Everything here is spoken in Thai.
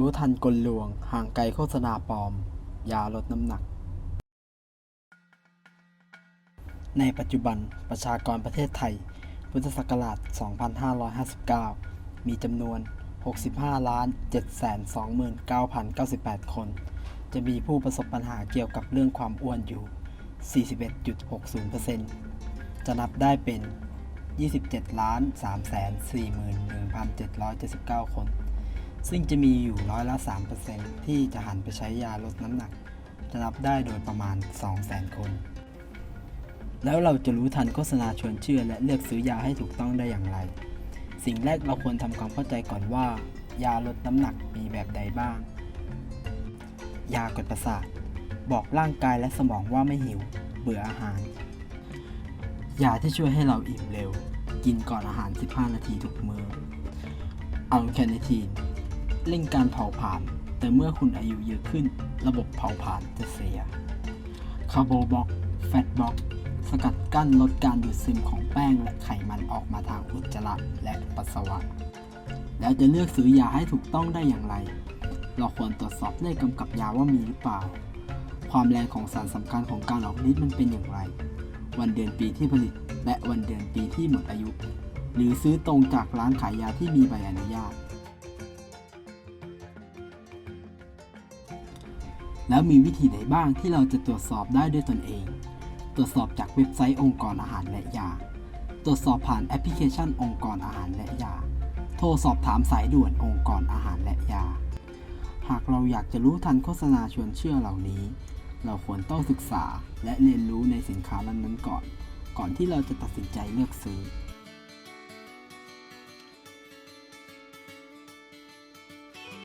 รู้ทันกลลวง ห่างไกลโฆษณาปลอม ยาลดน้ำหนัก ในปัจจุบันประชากรประเทศไทย พุทธศักราช 2559 มีจำนวน 65ล้าน729,098 คน จะมีผู้ประสบปัญหาเกี่ยวกับเรื่องความอ้วนอยู่ 41.60%จะนับได้เป็น 27ล้าน341,779 คน ซึ่งจะมีอยู่ร้อยละ 3%ที่จะหันไปใช้ยาลดน้ำหนัก จะนับได้โดยประมาณ 200,000 คน แล้วเราจะรู้ทันโฆษณาชวนเชื่อและเลือกซื้อยาให้ถูกต้องได้อย่างไร สิ่งแรกเราควรทำความเข้าใจก่อนว่า ยาลดน้ำหนักมีแบบใดบ้าง ยากดประสาท บอกร่างกายและสมองว่าไม่หิว เบื่ออาหาร ยาที่ช่วยให้เราอิ่มเร็ว กินก่อนอาหาร 15 นาทีทุกมือ้ออัลแคเนทีน เร่งการเผาผลาญแต่เมื่อคุณอายุเยอะขึ้น ระบบเผาผลาญจะเสียคาร์โบบ็อกแฟตบ็อกสกัดกั้นลดการดูดซึมของแป้งและไขมันออกมาทางอุจจาระและปัสสาวะ แล้วจะเลือกซื้อยาให้ถูกต้องได้อย่างไร เราควรตรวจสอบเลขกำกับยาว่ามีหรือเปล่า ความแรงของสารสำคัญของการออกฤทธิ์มันเป็นอย่างไร วันเดือนปีที่ผลิต และวันเดือนปีที่หมดอายุ หรือซื้อตรงจากร้านขายยาที่มีใบอนุญาต แล้วมีวิธีไหนบ้างที่เราจะตรวจสอบได้ด้วยตนเอง ตรวจสอบจากเว็บไซต์องค์กรอาหารและยา ตรวจสอบผ่านแอปพลิเคชันองค์กรอาหารและยา โทรสอบถามสายด่วนองค์กรอาหารและยา หากเราอยากจะรู้ทันโฆษณาชวนเชื่อเหล่านี้ เราควรต้องศึกษาและเรียนรู้ในสินค้านั้นๆก่อน ก่อนที่เราจะตัดสินใจเลือกซื้อ